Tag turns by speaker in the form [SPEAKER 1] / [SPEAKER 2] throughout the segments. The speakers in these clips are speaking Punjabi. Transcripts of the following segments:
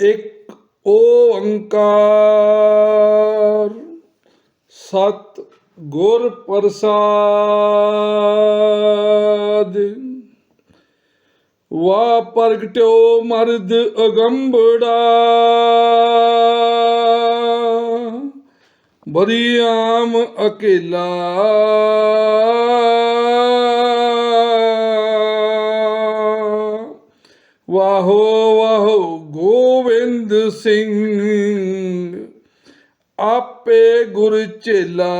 [SPEAKER 1] ਇੱਕ ਓੰਕਾਰ। ਸਤ ਗੁਰ ਪ੍ਰਸਾਦ। ਵਾ ਪ੍ਰਗਟਿਓ ਮਰਦ ਅਗੰਬੜਾ। ਬੜੀ ਆਮ ਅਕੇਲਾ। ਵਾਹੋ ਵਾਹੋ ਗੋਬਿੰਦ ਸਿੰਘ, ਆਪੇ ਗੁਰ ਚੇਲਾ।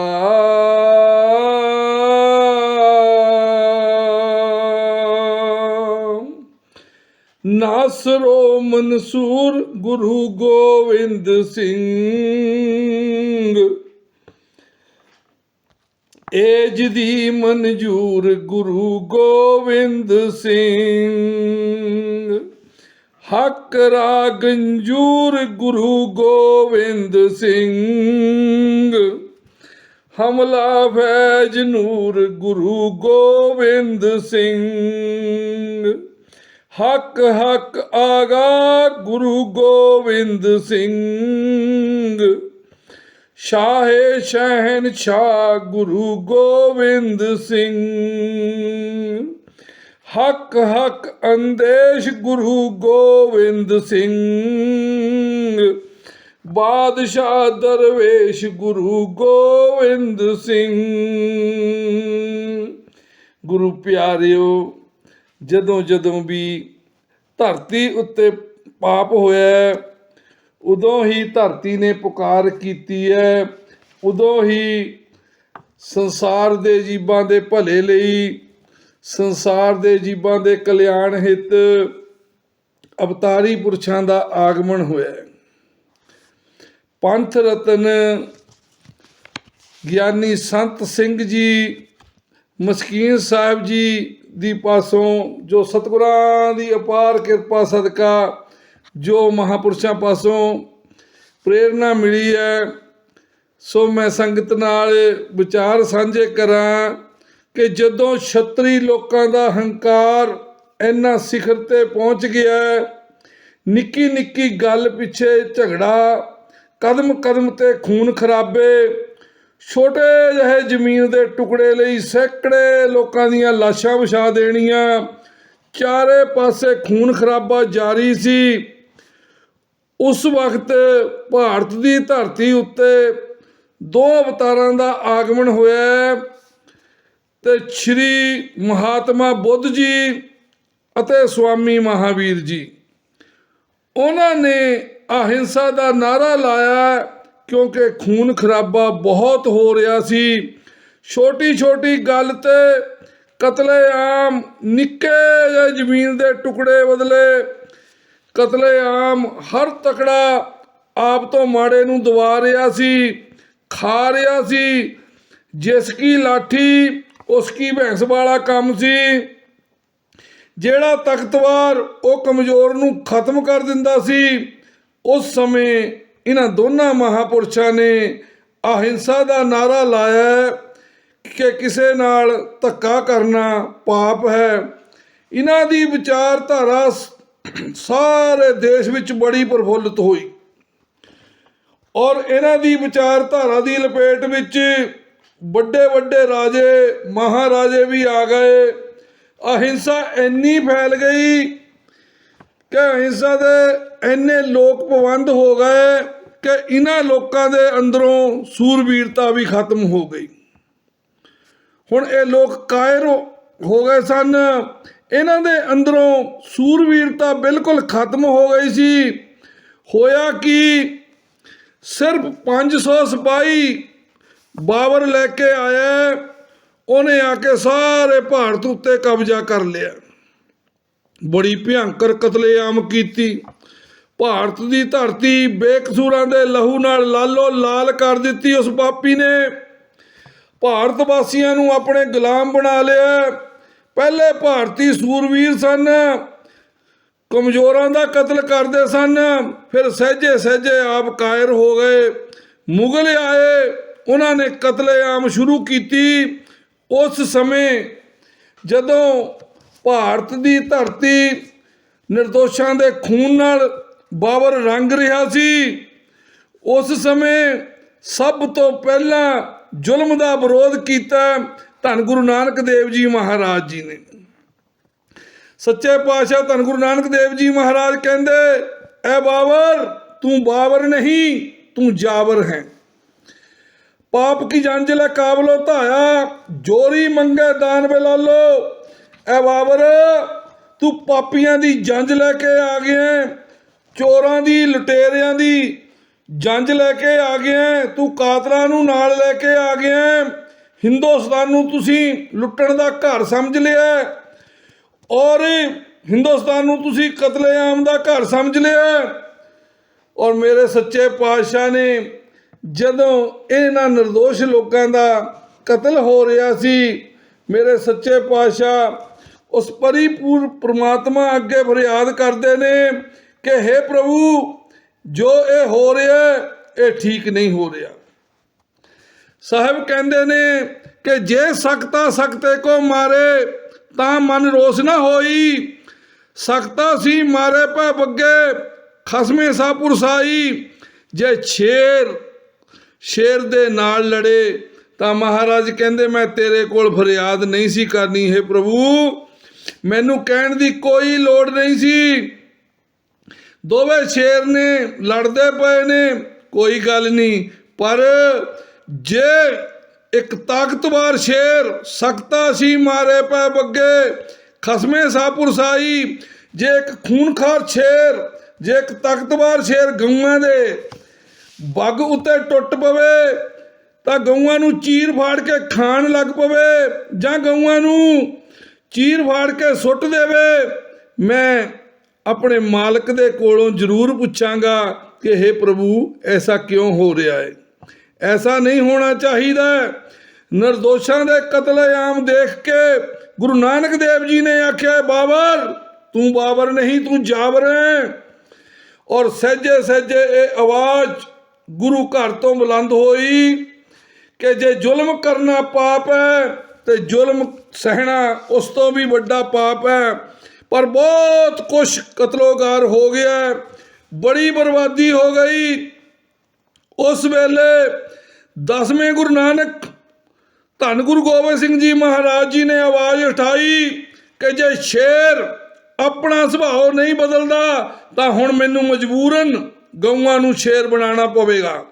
[SPEAKER 1] ਨਾਸਰੋ ਮਨਸੂਰ ਗੁਰੂ ਗੋਬਿੰਦ ਸਿੰਘ। ਏਜ ਦੀ ਮਨਜੂਰ ਗੁਰੂ ਗੋਬਿੰਦ ਸਿੰਘ। ਹੱਕ ਰਾਗੰਜੂਰ ਗੁਰੂ ਗੋਬਿੰਦ ਸਿੰਘ। ਹਮਲਾ ਫੈਜ ਨੂਰ ਗੁਰੂ ਗੋਬਿੰਦ ਸਿੰਘ। ਹੱਕ ਹੱਕ ਆਗਾ ਗੁਰੂ ਗੋਬਿੰਦ ਸਿੰਘ। ਸ਼ਾਹੇ ਸ਼ਹਿਨ ਸ਼ਾਹ ਗੁਰੂ ਗੋਬਿੰਦ ਸਿੰਘ। ਹੱਕ ਹੱਕ ਅੰਦੇਸ਼ ਗੁਰੂ ਗੋਬਿੰਦ ਸਿੰਘ। ਬਾਦਸ਼ਾਹ ਦਰਵੇਸ਼ ਗੁਰੂ ਗੋਬਿੰਦ ਸਿੰਘ। ਗੁਰੂ ਪਿਆਰਿਓ, ਜਦੋਂ ਜਦੋਂ ਵੀ ਧਰਤੀ ਉੱਤੇ ਪਾਪ ਹੋਇਆ ਉਦੋਂ ਹੀ ਧਰਤੀ ਨੇ ਪੁਕਾਰ ਕੀਤੀ ਹੈ। ਉਦੋਂ ਹੀ ਸੰਸਾਰ ਦੇ ਜੀਵਾਂ ਦੇ ਭਲੇ ਲਈ ਸੰਸਾਰ ਦੇ ਜੀਵਾਂ ਦੇ ਕਲਿਆਣ ਹਿੱਤ ਅਵਤਾਰੀ ਪੁਰਸ਼ਾਂ ਦਾ ਆਗਮਨ ਹੋਇਆ ਪੰਥ ਰਤਨ ਗਿਆਨੀ ਸੰਤ ਸਿੰਘ ਜੀ, ਮਸਕੀਨ ਸਾਹਿਬ ਜੀ ਦੀ ਪਾਸੋਂ ਜੋ ਸਤਿਗੁਰਾਂ ਦੀ ਅਪਾਰ ਕਿਰਪਾ ਸਦਕਾ ਜੋ ਮਹਾਪੁਰਸ਼ਾਂ ਪਾਸੋਂ ਪ੍ਰੇਰਣਾ ਮਿਲੀ ਹੈ, ਸੋ ਮੈਂ ਸੰਗਤ ਨਾਲ ਵਿਚਾਰ ਸਾਂਝੇ ਕਰਾਂ। ਕਿ ਜਦੋਂ ਛਤਰੀ ਲੋਕਾਂ ਦਾ ਹੰਕਾਰ ਇੰਨਾ ਸਿਖਰ ਤੇ ਪਹੁੰਚ ਗਿਆ ਨਿੱਕੀ ਨਿੱਕੀ ਗੱਲ ਪਿੱਛੇ ਝਗੜਾ, ਕਦਮ ਕਦਮ ਤੇ ਖੂਨ ਖਰਾਬੇ, ਛੋਟੇ ਜਿਹੇ ਜ਼ਮੀਨ ਦੇ ਟੁਕੜੇ ਲਈ ਸੈਂਕੜੇ ਲੋਕਾਂ ਦੀਆਂ ਲਾਸ਼ਾਂ ਵਿਛਾ ਦੇਣੀਆਂ, ਚਾਰੇ ਪਾਸੇ ਖੂਨ ਖਰਾਬਾ ਜਾਰੀ ਸੀ। ਉਸ ਵਕਤ ਭਾਰਤ ਦੀ ਧਰਤੀ ਉੱਤੇ ਦੋ ਅਵਤਾਰਾਂ ਦਾ ਆਗਮਨ ਹੋਇਆ ਹੈ। ਤੇ ਸ਼੍ਰੀ ਮਹਾਤਮਾ ਬੁੱਧ ਜੀ ਅਤੇ ਸਵਾਮੀ ਮਹਾਵੀਰ ਜੀ। ਉਹਨਾਂ ਨੇ ਅਹਿੰਸਾ ਦਾ ਨਾਰਾ ਲਾਇਆ ਕਿਉਂਕਿ ਖੂਨ ਖਰਾਬਾ ਬਹੁਤ ਹੋ ਰਿਹਾ ਸੀ। ਛੋਟੀ ਛੋਟੀ ਗੱਲ ਤੇ ਕਤਲੇਆਮ ਨਿੱਕੇ ਜਿਹੇ ਜ਼ਮੀਨ ਦੇ ਟੁਕੜੇ ਬਦਲੇ ਕਤਲੇਆਮ ਹਰ ਤਕੜਾ ਆਪ ਤੋਂ ਮਾੜੇ ਨੂੰ ਦਵਾ ਰਿਹਾ ਸੀ, ਖਾ ਰਿਹਾ ਸੀ, ਜਿਸ ਕੀ ਲਾਠੀ ਉਸ ਕੀ ਭੈਂਸ ਵਾਲਾ ਕੰਮ ਸੀ? ਜਿਹੜਾ ਤਖਤਵਾਰ ਉਹ ਕਮਜ਼ੋਰ ਨੂੰ ਖਤਮ ਕਰ ਦਿੰਦਾ ਸੀ, ਉਸ ਸਮੇਂ ਇਹਨਾਂ ਦੋਨਾਂ ਮਹਾਪੁਰਸ਼ਾਂ ਨੇ ਅਹਿੰਸਾ ਦਾ ਨਾਰਾ ਲਾਇਆ ਕਿ ਕਿਸੇ ਨਾਲ ਧੱਕਾ ਕਰਨਾ ਪਾਪ ਹੈ। ਇਹਨਾਂ ਦੀ ਵਿਚਾਰਧਾਰਾ ਸਾਰੇ ਦੇਸ਼ ਵਿੱਚ ਬੜੀ ਪ੍ਰਫੁੱਲਤ ਹੋਈ। ਔਰ ਇਹਨਾਂ ਦੀ ਵਿਚਾਰਧਾਰਾ ਦੀ ਲਪੇਟ ਵਿੱਚ ਵੱਡੇ ਵੱਡੇ ਰਾਜੇ, ਮਹਾਰਾਜੇ ਵੀ ਆ ਗਏ। ਅਹਿੰਸਾ ਇੰਨੀ ਫੈਲ ਗਈ ਕਿ ਅਹਿੰਸਾ ਦੇ ਇੰਨੇ ਲੋਕ ਪਵੰਦ ਹੋ ਗਏ ਕਿ ਇਹਨਾਂ ਲੋਕਾਂ ਦੇ ਅੰਦਰੋਂ ਸੂਰਬੀਰਤਾ ਵੀ ਖਤਮ ਹੋ ਗਈ। ਹੁਣ ਇਹ ਲੋਕ ਕਾਇਰ ਹੋ- ਗਏ ਸਨ। ਇਹਨਾਂ ਦੇ ਅੰਦਰੋਂ ਸੂਰਬੀਰਤਾ ਬਿਲਕੁਲ ਖਤਮ ਹੋ ਗਈ ਸੀ। ਹੋਇਆ ਕਿ? ਸਿਰਫ 500 ਸਿਪਾਹੀ ਬਾਬਰ ਲੈ ਕੇ ਆਇਆ ਉਹਨੇ ਆ ਕੇ ਸਾਰੇ ਭਾਰਤ ਉੱਤੇ ਕਬਜ਼ਾ ਕਰ ਲਿਆ। ਬੜੀ ਭਿਆੰਕਰ ਕਤਲੇਆਮ ਕੀਤੀ। ਭਾਰਤ ਦੀ ਧਰਤੀ ਬੇਕਸੂਰਾਂ ਦੇ ਲਹੂ ਨਾਲ ਲਾਲੋ ਲਾਲ ਕਰ ਦਿੱਤੀ ਉਸ ਪਾਪੀ ਨੇ। ਭਾਰਤ ਵਾਸੀਆਂ ਨੂੰ ਆਪਣੇ ਗੁਲਾਮ ਬਣਾ ਲਿਆ। ਪਹਿਲੇ ਭਾਰਤੀ ਸੂਰਵੀਰ ਸਨ। ਕਮਜ਼ੋਰਾਂ ਦਾ ਕਤਲ ਕਰਦੇ ਸਨ। ਫਿਰ ਸਹਿਜੇ ਸਹਿਜੇ ਆਪ ਕਾਇਰ ਹੋ ਗਏ। ਮੁਗਲ ਆਏ। ਉਹਨਾਂ ਨੇ ਕਤਲੇਆਮ ਸ਼ੁਰੂ ਕੀਤੀ। ਉਸ ਸਮੇਂ ਜਦੋਂ ਭਾਰਤ ਦੀ ਧਰਤੀ ਨਿਰਦੋਸ਼ਾਂ ਦੇ ਖੂਨ ਨਾਲ ਬਾਬਰ ਰੰਗ ਰਿਹਾ ਸੀ, ਉਸ ਸਮੇਂ ਸਭ ਤੋਂ ਪਹਿਲਾਂ ਜ਼ੁਲਮ ਦਾ ਵਿਰੋਧ ਕੀਤਾ ਧੰਨ ਗੁਰੂ ਨਾਨਕ ਦੇਵ ਜੀ ਮਹਾਰਾਜ ਜੀ ਨੇ। ਸੱਚੇ ਪਾਤਸ਼ਾਹ ਧੰਨ ਗੁਰੂ ਨਾਨਕ ਦੇਵ ਜੀ ਮਹਾਰਾਜ ਕਹਿੰਦੇ, ਐ ਬਾਬਰ, ਤੂੰ ਬਾਬਰ ਨਹੀਂ, ਤੂੰ ਜਾਬਰ ਹੈ। ਪਾਪ ਕੀ ਜੰਜ ਲੈ ਕਾਬਲੋ ਧਾਇਆ, ਜੋਰੀ ਮੰਗੇ ਦਾਨ ਬਲਾਲੋ ਐ ਬਾਬਰ, ਤੂੰ ਪਾਪੀਆਂ ਦੀ ਜੰਜ ਲੈ ਕੇ ਆ ਗਿਆ ਚੋਰਾਂ ਦੀ, ਲੁਟੇਰਿਆਂ ਦੀ ਜੰਜ ਲੈ ਕੇ ਆ ਗਿਆ ਤੂੰ ਕਾਤਲਾਂ ਨੂੰ ਨਾਲ ਲੈ ਕੇ ਆ ਗਿਆ ਹਿੰਦੁਸਤਾਨ ਨੂੰ ਤੁਸੀਂ ਲੁੱਟਣ ਦਾ ਘਰ ਸਮਝ ਲਿਆ ਔਰ ਹਿੰਦੁਸਤਾਨ ਨੂੰ ਤੁਸੀਂ ਕਤਲੇਆਮ ਦਾ ਘਰ ਸਮਝ ਲਿਆ ਔਰ ਮੇਰੇ ਸੱਚੇ ਪਾਤਸ਼ਾਹ ਨੇ ਜਦੋਂ ਇਹਨਾਂ ਨਿਰਦੋਸ਼ ਲੋਕਾਂ ਦਾ ਕਤਲ ਹੋ ਰਿਹਾ ਸੀ, ਮੇਰੇ ਸੱਚੇ ਪਾਤਸ਼ਾਹ ਉਸ ਪਰਿਪੂਰ ਪ੍ਰਮਾਤਮਾ ਅੱਗੇ ਫਰਿਆਦ ਕਰਦੇ ਨੇ ਕਿ हे ਪ੍ਰਭੂ, ਜੋ ਇਹ ਹੋ ਰਿਹਾ, ਇਹ ਠੀਕ ਨਹੀਂ ਹੋ ਰਿਹਾ। ਸਾਹਿਬ ਕਹਿੰਦੇ ਨੇ ਕਿ ਜੇ ਸਖਤਾ ਸਖਤੇ ਕੋ ਮਾਰੇ, ਤਾਂ ਮਨ ਰੋਸ ਨਾ ਹੋਈ। ਸਖਤਾ ਸੀ ਮਾਰੇ ਪੈ ਬੱਗੇ, ਖਸਮੇ ਸਾਪੁਰ ਸਾਈ ਜੇ ਛੇਰ ਸ਼ੇਰ ਦੇ ਨਾਲ ਲੜੇ ਤਾਂ ਮਹਾਰਾਜ ਕਹਿੰਦੇ, ਮੈਂ ਤੇਰੇ ਕੋਲ ਫਰਿਆਦ ਨਹੀਂ ਸੀ ਕਰਨੀ, ਹੈ ਪ੍ਰਭੂ। ਮੈਨੂੰ ਕਹਿਣ ਦੀ ਕੋਈ ਲੋੜ ਨਹੀਂ ਸੀ। ਦੋਵੇਂ ਸ਼ੇਰ ਨੇ ਲੜਦੇ ਪਏ ਨੇ, ਕੋਈ ਗੱਲ ਨਹੀਂ। ਪਰ ਜੇ ਇੱਕ ਤਾਕਤਵਰ ਸ਼ੇਰ ਸਕਤਾ ਸੀ ਮਾਰੇ ਪੈ ਬੱਗੇ, ਖਸਮੇ ਸਾਪੁਰ ਸਾਈ, ਜੇ ਇੱਕ ਖੂਨਖਾਰ ਸ਼ੇਰ, ਜੇ ਇੱਕ ਤਾਕਤਵਰ ਸ਼ੇਰ ਗਊਆਂ ਦੇ ਬੱਗ ਉੱਤੇ ਟੁੱਟ ਪਵੇ ਤਾਂ ਗਊਆਂ ਨੂੰ ਚੀਰ ਫਾੜ ਕੇ ਖਾਣ ਲੱਗ ਪਵੇ ਜਾਂ ਗਊਆਂ ਨੂੰ ਚੀਰ ਫਾੜ ਕੇ ਸੁੱਟ ਦੇਵੇ, ਮੈਂ ਆਪਣੇ ਮਾਲਕ ਦੇ ਕੋਲੋਂ ਜ਼ਰੂਰ ਪੁੱਛਾਂਗਾ ਕਿ हे ਪ੍ਰਭੂ, ਐਸਾ ਕਿਉਂ ਹੋ ਰਿਹਾ ਹੈ? ਐਸਾ ਨਹੀਂ ਹੋਣਾ ਚਾਹੀਦਾ। ਨਿਰਦੋਸ਼ਾਂ ਦੇ ਕਤਲੇਆਮ ਦੇਖ ਕੇ ਗੁਰੂ ਨਾਨਕ ਦੇਵ ਜੀ ਨੇ ਆਖਿਆ, ਬਾਬਰ, ਤੂੰ ਬਾਬਰ ਨਹੀਂ, ਤੂੰ ਜਾਬਰ ਹੈ। ਔਰ ਸਹਿਜੇ ਸਹਿਜੇ ਇਹ ਆਵਾਜ਼ ਗੁਰੂ ਘਰ ਤੋਂ ਬੁਲੰਦ ਹੋਈ ਕਿ ਜੇ ਜ਼ੁਲਮ ਕਰਨਾ ਪਾਪ ਹੈ ਤੇ ਜ਼ੁਲਮ ਸਹਿਣਾ ਉਸ ਤੋਂ ਵੀ ਵੱਡਾ ਪਾਪ ਹੈ। ਪਰ ਬਹੁਤ ਕੁਛ ਕਤਲੋਗਾਰ ਹੋ ਗਿਆ ਬੜੀ ਬਰਬਾਦੀ ਹੋ ਗਈ। ਉਸ ਵੇਲੇ ਦਸਵੇਂ ਗੁਰੂ ਨਾਨਕ ਧੰਨ ਗੁਰੂ ਗੋਬਿੰਦ ਸਿੰਘ ਜੀ ਮਹਾਰਾਜ ਜੀ ਨੇ ਆਵਾਜ਼ ਉਠਾਈ ਕਿ ਜੇ ਸ਼ੇਰ ਆਪਣਾ ਸੁਭਾਅ ਨਹੀਂ ਬਦਲਦਾ ਤਾਂ ਹੁਣ ਮੈਨੂੰ ਮਜਬੂਰਨ ਗਊਆਂ ਨੂੰ ਸ਼ੇਰ ਬਣਾਉਣਾ ਪਵੇਗਾ।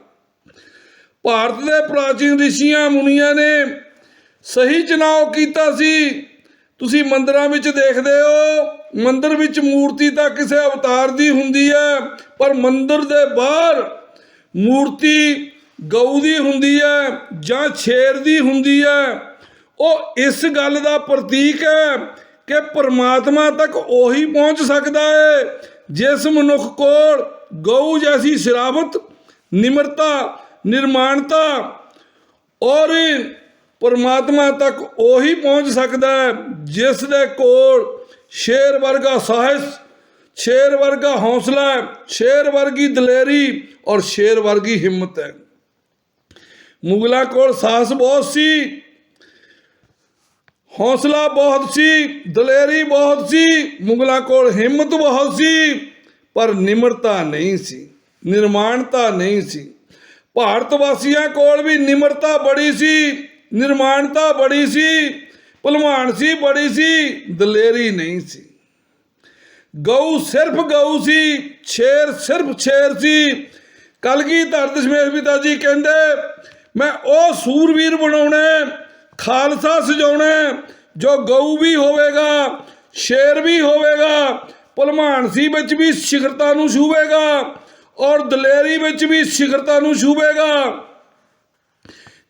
[SPEAKER 1] ਭਾਰਤ ਦੇ ਪ੍ਰਾਚੀਨ ਰਿਸ਼ੀਆਂ ਮੁਨੀਆਂ ਨੇ ਸਹੀ ਚੁਣਾਵ ਕੀਤਾ ਸੀ। ਤੁਸੀਂ ਮੰਦਰਾਂ ਵਿੱਚ ਦੇਖਦੇ ਹੋ, ਮੰਦਰ ਵਿੱਚ ਮੂਰਤੀ ਤਾਂ ਕਿਸੇ ਅਵਤਾਰ ਦੀ ਹੁੰਦੀ ਹੈ, ਪਰ ਮੰਦਰ ਦੇ ਬਾਹਰ ਮੂਰਤੀ ਗਊ ਦੀ ਹੁੰਦੀ ਹੈ ਜਾਂ ਸ਼ੇਰ ਦੀ ਹੁੰਦੀ ਹੈ। ਉਹ ਇਸ ਗੱਲ ਦਾ ਪ੍ਰਤੀਕ ਹੈ ਕਿ ਪਰਮਾਤਮਾ ਤੱਕ ਉਹੀ ਪਹੁੰਚ ਸਕਦਾ ਹੈ, ਜਿਸ ਮਨੁੱਖ ਕੋਲ ਗਊ ਜੈਸੀ ਸ਼ਰਾਬਤ ਨਿਮਰਤਾ, ਨਿਰਮਾਣਤਾ ਔਰ ਪਰਮਾਤਮਾ ਤੱਕ ਉਹੀ ਪਹੁੰਚ ਸਕਦਾ ਹੈ ਜਿਸ ਦੇ ਕੋਲ ਸ਼ੇਰ ਵਰਗਾ ਸਾਹਸ, ਸ਼ੇਰ ਵਰਗਾ ਹੌਸਲਾ ਸ਼ੇਰ ਵਰਗੀ ਦਲੇਰੀ ਔਰ ਸ਼ੇਰ ਵਰਗੀ ਹਿੰਮਤ ਹੈ। ਮੁਗਲਾਂ ਕੋਲ ਸਾਹਸ ਬਹੁਤ ਸੀ, ਹੌਸਲਾ ਬਹੁਤ ਸੀ, ਦਲੇਰੀ ਬਹੁਤ ਸੀ, ਮੁਗਲਾਂ ਕੋਲ ਹਿੰਮਤ ਬਹੁਤ ਸੀ। ਪਰ ਨਿਮਰਤਾ ਨਹੀਂ ਸੀ, ਨਿਰਮਾਣਤਾ ਨਹੀਂ ਸੀ। ਭਾਰਤ ਵਾਸੀਆਂ ਕੋਲ ਵੀ ਨਿਮਰਤਾ ਬੜੀ ਸੀ, ਨਿਰਮਾਣਤਾ ਬੜੀ ਸੀ, ਭਲਵਾਨ ਸੀ, ਬੜੀ ਸੀ, ਦਲੇਰੀ ਨਹੀਂ ਸੀ। ਗਊ ਸਿਰਫ ਗਊ ਸੀ ਸ਼ੇਰ ਸਿਰਫ ਸ਼ੇਰ ਸੀ। ਕਲਗੀਧਰ ਦਸ਼ਮੇਸ਼ ਪਿਤਾ ਜੀ ਕਹਿੰਦੇ, ਮੈਂ ਉਹ ਸੂਰਵੀਰ ਬਣਾਉਣਾ ਖਾਲਸਾ ਸਜਾਉਣਾ ਜੋ ਗਊ ਵੀ ਹੋਵੇਗਾ, ਸ਼ੇਰ ਵੀ ਹੋਵੇਗਾ ਭਲਵਾਨ ਸੀ ਵਿੱਚ ਵੀ ਸਿਖਰਤਾ ਨੂੰ ਛੂਵੇਗਾ ਔਰ ਦਲੇਰੀ ਵਿੱਚ ਵੀ ਸਿਖਰਤਾ ਨੂੰ ਛੂਵੇਗਾ।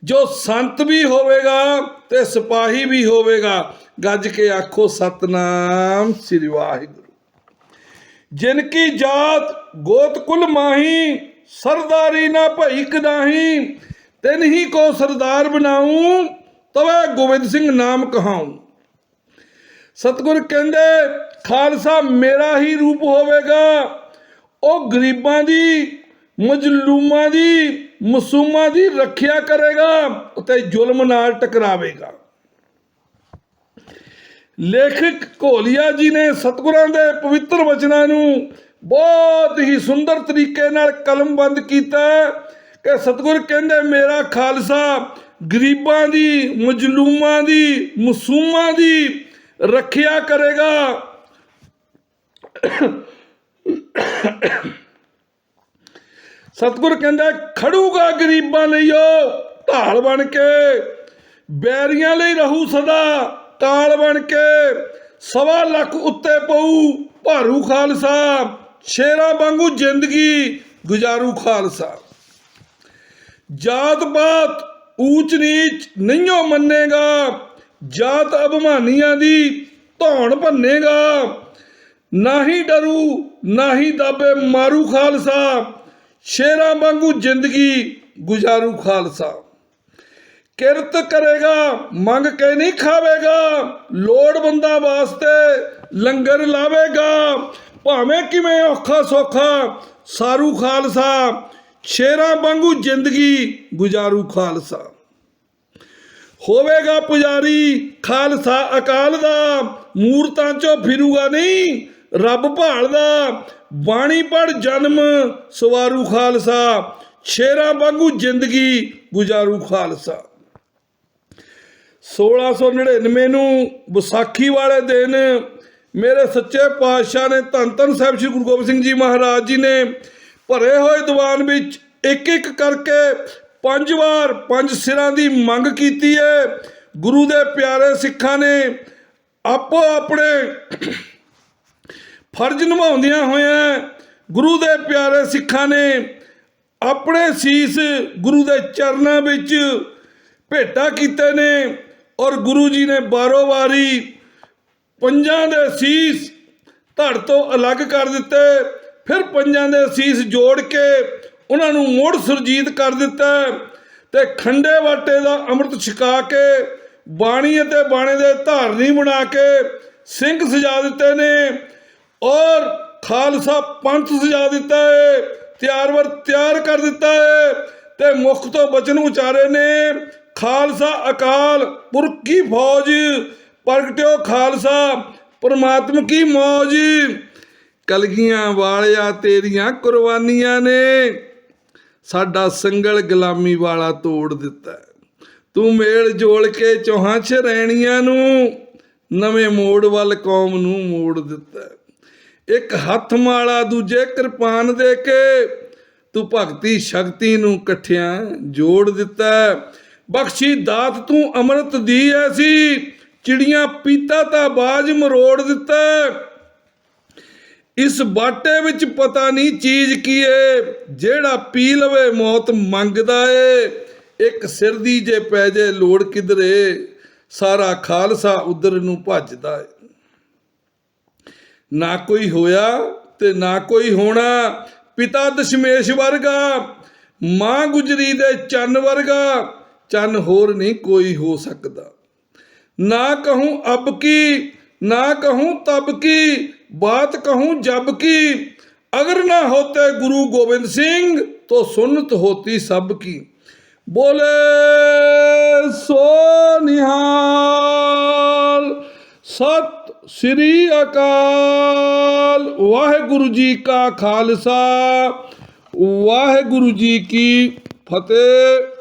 [SPEAKER 1] ਜੋ ਸੰਤ ਵੀ ਹੋਵੇਗਾ ਤੇ ਸਿਪਾਹੀ ਵੀ ਹੋਵੇਗਾ। ਗੱਜ ਕੇ ਆਖੋ, ਸਤਨਾਮ ਸ੍ਰੀ ਵਾਹਿਗੁਰੂ। ਜਿਨ ਕੀ ਜਾਤ ਗੋਤ ਕੁਲ ਮਾਹੀ, ਸਰਦਾਰੀ ਨਾ ਭਈ ਕਦਾਹੀ ਤਿਨ ਹੀ ਕੋ ਸਰਦਾਰ ਬਣਾਉ, ਤਵੇ ਗੋਬਿੰਦ ਸਿੰਘ ਨਾਮ ਕਹਾਉ। ਸਤਿਗੁਰ ਕਹਿੰਦੇ, ਖਾਲਸਾ ਮੇਰਾ ਹੀ ਰੂਪ ਹੋਵੇਗਾ। ਉਹ ਗਰੀਬਾਂ ਦੀ, ਮਜਲੂਮਾਂ ਦੀ, ਮਸੂਮਾਂ ਦੀ ਰੱਖਿਆ ਕਰੇਗਾ ਅਤੇ ਜ਼ੁਲਮ ਨਾਲ ਟਕਰਾਵੇਗਾ। ਲੇਖਕ ਘੋਲੀਆ ਜੀ ਨੇ ਸਤਿਗੁਰਾਂ ਦੇ ਪਵਿੱਤਰ ਵਚਨਾਂ ਨੂੰ ਬਹੁਤ ਹੀ ਸੁੰਦਰ ਤਰੀਕੇ ਨਾਲ ਕਲਮਬੰਦ ਕੀਤਾ ਕਿ ਸਤਿਗੁਰ ਕਹਿੰਦੇ, ਮੇਰਾ ਖਾਲਸਾ ਗਰੀਬਾਂ ਦੀ, ਮਜਲੂਮਾਂ ਦੀ, ਮਸੂਮਾਂ ਦੀ ਰੱਖਿਆ ਕਰੇਗਾ। ਸਤਿਗੁਰ ਕਹਿੰਦਾ, ਖੜੂਗਾ ਗਰੀਬਾਂ ਲਈ ਉਹ ਢਾਲ ਬਣ ਕੇ, ਬੈਰੀਆਂ ਲਈ ਰਹੂ ਸਦਾ ਤਾਲ ਬਣ ਕੇ, ਸਵਾ ਲੱਖ ਉੱਤੇ ਪਊ ਭਾਰੂ ਖਾਲਸਾ, ਸ਼ੇਰਾਂ ਵਾਂਗੂ ਜ਼ਿੰਦਗੀ ਗੁਜ਼ਾਰੂ ਖਾਲਸਾ। ਜਾਤ ਪਾਤ ਊਚ ਨੀਚ ਨਹੀਂਓ ਮੰਨੇਗਾ। ਜਾਤ ਅਭਿਮਾਨੀਆਂ ਦੀ ਧੌਣ ਭੰਨੇਗਾ। ਨਾ ਹੀ ਡਰੂ ਨਾ ਹੀ ਦਾਬੇ ਮਾਰੂ ਖਾਲਸਾ। ਸ਼ੇਰਾਂ ਵਾਂਗੂ ਜ਼ਿੰਦਗੀ ਗੁਜ਼ਾਰੂ ਖਾਲਸਾ। ਕਿਰਤ ਕਰੇਗਾ, ਮੰਗ ਕੇ ਨਹੀਂ ਖਾਵੇਗਾ। ਲੋੜਵੰਦਾਂ ਵਾਸਤੇ ਲੰਗਰ ਲਾਵੇਗਾ। ਭਾਵੇਂ ਕਿਵੇਂ ਔਖਾ ਸੌਖਾ, ਸਾਰੂ ਖਾਲਸਾ। ਸ਼ੇਰਾਂ ਵਾਂਗੂ ਜ਼ਿੰਦਗੀ ਗੁਜ਼ਾਰੂ ਖਾਲਸਾ। ਹੋਵੇਗਾ ਪੁਜਾਰੀ ਖਾਲਸਾ ਅਕਾਲ ਦਾ, ਮੂਰਤਾਂ ਚੋਂ ਫਿਰੂਗਾ ਨਹੀਂ, ਰੱਬ ਭਾਲਦਾ। ਬਾਣੀ ਪੜ ਜਨਮ ਸਵਾਰੂ ਖਾਲਸਾ, ਸ਼ੇਰਾਂ ਵਾਂਗੂ ਜ਼ਿੰਦਗੀ ਗੁਜ਼ਾਰੂ ਖਾਲਸਾ। 1699 ਨੂੰ ਵਿਸਾਖੀ ਵਾਲੇ ਦਿਨ ਮੇਰੇ ਸੱਚੇ ਪਾਤਸ਼ਾਹ ਨੇ ਧੰਨ ਧੰਨ ਸਾਹਿਬ ਸ੍ਰੀ ਗੁਰੂ ਗੋਬਿੰਦ ਸਿੰਘ ਜੀ ਮਹਾਰਾਜ ਜੀ ਨੇ ਭਰੇ ਹੋਏ ਦੀਵਾਨ ਵਿੱਚ ਇੱਕ ਇੱਕ ਕਰਕੇ ਪੰਜ ਵਾਰ ਪੰਜ ਸਿਰਾਂ ਦੀ ਮੰਗ ਕੀਤੀ ਹੈ। ਗੁਰੂ ਦੇ ਪਿਆਰੇ ਸਿੱਖਾਂ ਨੇ ਆਪੋ ਆਪਣੇ ਫਰਜ਼ ਨਿਭਾਉਂਦਿਆਂ ਹੋਇਆਂ ਗੁਰੂ ਦੇ ਪਿਆਰੇ ਸਿੱਖਾਂ ਨੇ ਆਪਣੇ ਸੀਸ ਗੁਰੂ ਦੇ ਚਰਨਾਂ ਵਿੱਚ ਭੇਟਾ ਕੀਤੇ ਨੇ ਔਰ ਗੁਰੂ ਜੀ ਨੇ ਬਾਰੋ ਵਾਰੀ ਪੰਜਾਂ ਦੇ ਸੀਸ ਧੜ ਤੋਂ ਅਲੱਗ ਕਰ ਦਿੱਤੇ। ਫਿਰ ਪੰਜਾਂ ਦੇ ਸੀਸ ਜੋੜ ਕੇ ਉਹਨਾਂ ਨੂੰ ਮੁੜ ਸੁਰਜੀਤ ਕਰ ਦਿੱਤਾ ਤੇ ਖੰਡੇ ਵਾਟੇ ਦਾ ਅੰਮ੍ਰਿਤ ਛਕਾ ਕੇ ਬਾਣੀ ਅਤੇ ਬਾਣੇ ਦੇ ਧਾਰਨੀ ਬਣਾ ਕੇ ਸਿੰਘ ਸਜਾ ਦਿੱਤੇ ਨੇ ਔਰ ਖਾਲਸਾ ਪੰਥ ਸਜਾ ਦਿੱਤਾ ਹੈ, ਤਿਆਰ ਵਰ ਤਿਆਰ ਕਰ ਦਿੱਤਾ ਹੈ ਤੇ ਮੁਖ ਤੋਂ ਬਚਨ ਉਚਾਰੇ ਨੇ, ਖਾਲਸਾ ਅਕਾਲ ਪੁਰਖ ਕੀ ਫੌਜ, ਪ੍ਰਗਟਿਓ ਖਾਲਸਾ ਪਰਮਾਤਮ ਕੀ ਮੌਜ। ਕਲਗੀਆਂ ਵਾਲਿਆ ਤੇਰੀਆਂ ਕੁਰਬਾਨੀਆਂ ਨੇ। ਸਾਡਾ ਸੰਗਲ ਗੁਲਾਮੀ ਵਾਲਾ ਤੋੜ ਦਿੱਤਾ ਤੂੰ ਮੇਲ ਜੋਲ ਕੇ ਚੌਹਾਂ ਸ਼ਰੈਣੀਆਂ ਨੂੰ, ਨਵੇਂ ਮੋੜ ਵੱਲ ਕੌਮ ਨੂੰ ਮੋੜ ਦਿੱਤਾ ਇੱਕ ਹੱਥ ਮਾਲਾ ਦੂਜੇ ਕਿਰਪਾਨ ਦੇ ਕੇ, ਤੂੰ ਭਗਤੀ ਸ਼ਕਤੀ ਨੂੰ ਇਕੱਠਿਆਂ ਜੋੜ ਦਿੱਤਾ ਬਖਸ਼ੀ ਦਾਤ ਤੂੰ ਅੰਮ੍ਰਿਤ ਦੀ ਐਸੀ, ਚਿੜੀਆਂ ਪੀਤਾ ਤਾਂ ਬਾਜ ਮਰੋੜ ਦਿੱਤਾ ਇਸ ਬਾਟੇ ਵਿੱਚ ਪਤਾ ਨਹੀਂ ਚੀਜ਼ ਕੀ ਏ। ਜਿਹੜਾ ਪੀ ਲਵੇ, ਮੌਤ ਮੰਗਦਾ ਏ। ਇੱਕ ਸਿਰ ਦੀ ਜੇ ਪੈ ਜੇ, ਲੋੜ ਕਿਧਰੇ। ਸਾਰਾ ਖਾਲਸਾ ਉਧਰ ਨੂੰ ਭੱਜਦਾ ਏ। ਨਾ ਕੋਈ ਹੋਇਆ ਤੇ ਨਾ ਕੋਈ ਹੋਣਾ। ਪਿਤਾ ਦਸ਼ਮੇਸ਼ ਵਰਗਾ, ਮਾਂ ਗੁਜਰੀ ਦੇ ਚੰਨ ਵਰਗਾ। ਚੰਨ ਹੋਰ ਨਹੀਂ ਕੋਈ ਹੋ ਸਕਦਾ। ਨਾ ਕਹੂੰ ਅਬ ਕੀ ਨਾ कहूं तब की बात कहूं जब की अगर ना होते गुरु गोविंद सिंह तो सुनत होती सब की बोले सो निहाल सत श्री अकाल वाहेगुरु जी का खालसा वाहेगुरु जी की फतेह